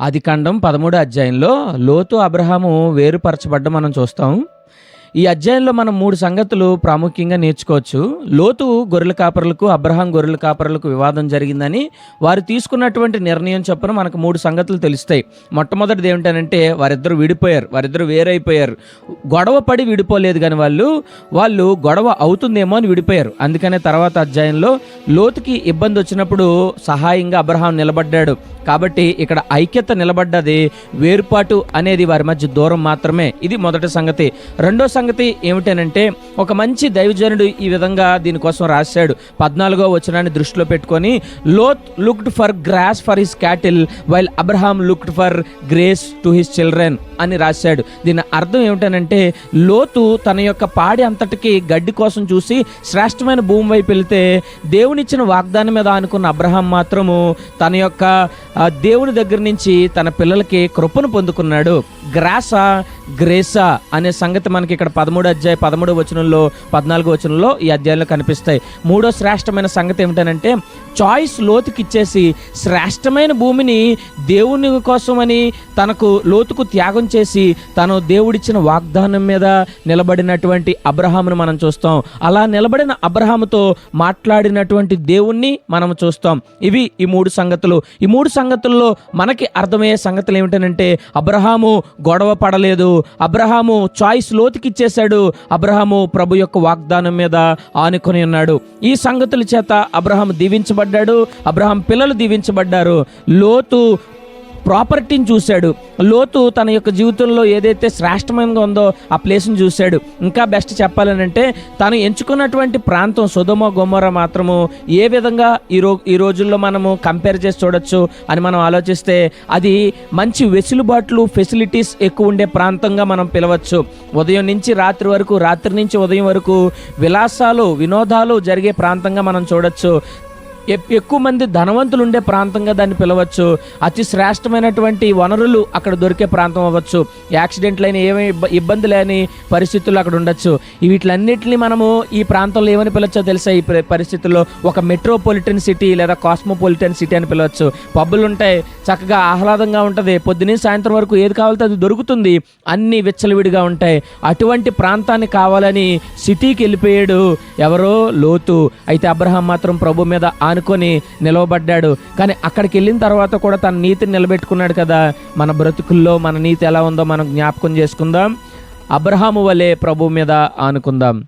ఆది కాండం పదమూడు అధ్యాయంలో లోతు అబ్రహాము వేరుపరచబడ్డ మనం చూస్తాం. ఈ అధ్యాయంలో మనం మూడు సంగతులు ప్రాముఖ్యంగా నేర్చుకోవచ్చు. లోతు గొర్రెల కాపరులకు అబ్రహాం గొర్రెల కాపరులకు వివాదం జరిగిందని వారు తీసుకున్నటువంటి నిర్ణయం చొప్పున మనకు మూడు సంగతులు తెలుస్తాయి. మొట్టమొదటిది ఏమిటనంటే వారిద్దరు విడిపోయారు వారిద్దరు వేరైపోయారు. గొడవ పడి విడిపోలేదు కానీ వాళ్ళు వాళ్ళు గొడవ అవుతుందేమో అని విడిపోయారు. అందుకనే తర్వాత అధ్యాయంలో లోతుకి ఇబ్బంది వచ్చినప్పుడు సహాయంగా అబ్రహాం నిలబడ్డాడు. కాబట్టి ఇక్కడ ఐక్యత నిలబడ్డది వేరుపాటు అనేది వారి మధ్య దూరం మాత్రమే. ఇది మొదటి సంగతి. రెండో సంగతి ఏమిటనంటే ఒక మంచి దైవజనుడు ఈ విధంగా దీనికోసం రాశాడు. పద్నాలుగో వచనాన్ని దృష్టిలో పెట్టుకొని Lot looked for grass for his cattle while Abraham looked for grace to his children అని రాశాడు. దీని అర్థం ఏమిటనంటే లోతు తన యొక్క పాడి అంతటికి గడ్డి కోసం చూసి శ్రేష్టమైన భూమి వైపు వెళితే దేవునిచ్చిన వాగ్దానం మీద అనుకున్న అబ్రహాం మాత్రము తన యొక్క దేవుని దగ్గర నుంచి తన పిల్లలకి కృపను పొందుకున్నాడు. గ్రాస గ్రేసా అనే సంగతి మనకి ఇక్కడ పదమూడు అధ్యాయ పదమూడు వచనంలో పద్నాలుగు వచనంలో ఈ అధ్యాయంలో కనిపిస్తాయి. మూడో శ్రేష్టమైన సంగతి ఏమిటనంటే చాయిస్ లోతుకిచ్చేసి శ్రేష్టమైన భూమిని దేవుని కోసమని తనకు లోతుకు త్యాగం చేసి తను దేవుడిచ్చిన వాగ్దానం మీద నిలబడినటువంటి అబ్రహామును మనం చూస్తాం. అలా నిలబడిన అబ్రహాముతో మాట్లాడినటువంటి దేవుణ్ణి మనం చూస్తాం. ఇవి ఈ మూడు సంగతులు. ఈ మూడు సంగతుల్లో మనకి అర్థమయ్యే సంగతులు ఏమిటనంటే అబ్రహాము గొడవ పడలేదు. అబ్రహాము చాయిస్ లోతుకి ఇచ్చేశాడు అబ్రహాము ప్రభు యొక్క వాగ్దానం మీద ఆనుకొని ఉన్నాడు. ఈ సంగతుల చేత అబ్రహాం దీవించబడ్డాడు. అబ్రహాం పిల్లలు దీవించబడ్డారు. లోతు ప్రాపర్టీని చూశాడు. లోతు తన యొక్క జీవితంలో ఏదైతే శ్రేష్టమైనగా ఉందో ఆ ప్లేస్ని చూశాడు. ఇంకా బెస్ట్ చెప్పాలనంటే తను ఎంచుకున్నటువంటి ప్రాంతం సుధమ గొమ్మర మాత్రము ఏ విధంగా ఈ రో ఈ రోజుల్లో మనము కంపేర్ చేసి చూడొచ్చు అని మనం ఆలోచిస్తే అది మంచి వెసులుబాట్లు ఫెసిలిటీస్ ఎక్కువ ఉండే ప్రాంతంగా మనం పిలవచ్చు. ఉదయం నుంచి రాత్రి వరకు రాత్రి నుంచి ఉదయం వరకు విలాసాలు వినోదాలు జరిగే ప్రాంతంగా మనం చూడొచ్చు. ఎక్కువ మంది ధనవంతులు ఉండే ప్రాంతంగా దాన్ని పిలవచ్చు. అతి శ్రేష్టమైనటువంటి వనరులు అక్కడ దొరికే ప్రాంతం అవ్వచ్చు. యాక్సిడెంట్లు అయిన ఏమీ ఇబ్బంది లేని పరిస్థితులు అక్కడ ఉండొచ్చు. వీటిలన్నింటినీ మనము ఈ ప్రాంతంలో ఏమని పిలవచ్చో తెలుసా? ఈ పరిస్థితుల్లో ఒక మెట్రోపాలిటన్ సిటీ లేదా కాస్మోపాలిటన్ సిటీ అని పిలవచ్చు. పబ్బులు ఉంటాయి చక్కగా ఆహ్లాదంగా ఉంటుంది. పొద్దున్నే సాయంత్రం వరకు ఏది కావాలితే అది దొరుకుతుంది. అన్ని విచ్చలవిడిగా ఉంటాయి. అటువంటి ప్రాంతాన్ని కావాలని సిటీకి వెళ్ళిపోయాడు ఎవరో లోతు. అయితే అబ్రహాం మాత్రం ప్రభు మీద ఆనుకొని నిలవబడ్డాడు. కానీ అక్కడికి వెళ్ళిన తర్వాత కూడా తన నీతిని నిలబెట్టుకున్నాడు కదా. మన బ్రతుకుల్లో మన నీతి ఎలా ఉందో మనం జ్ఞాపకం చేసుకుందాం. అబ్రహాము వలె ప్రభు మీద ఆనుకుందాం.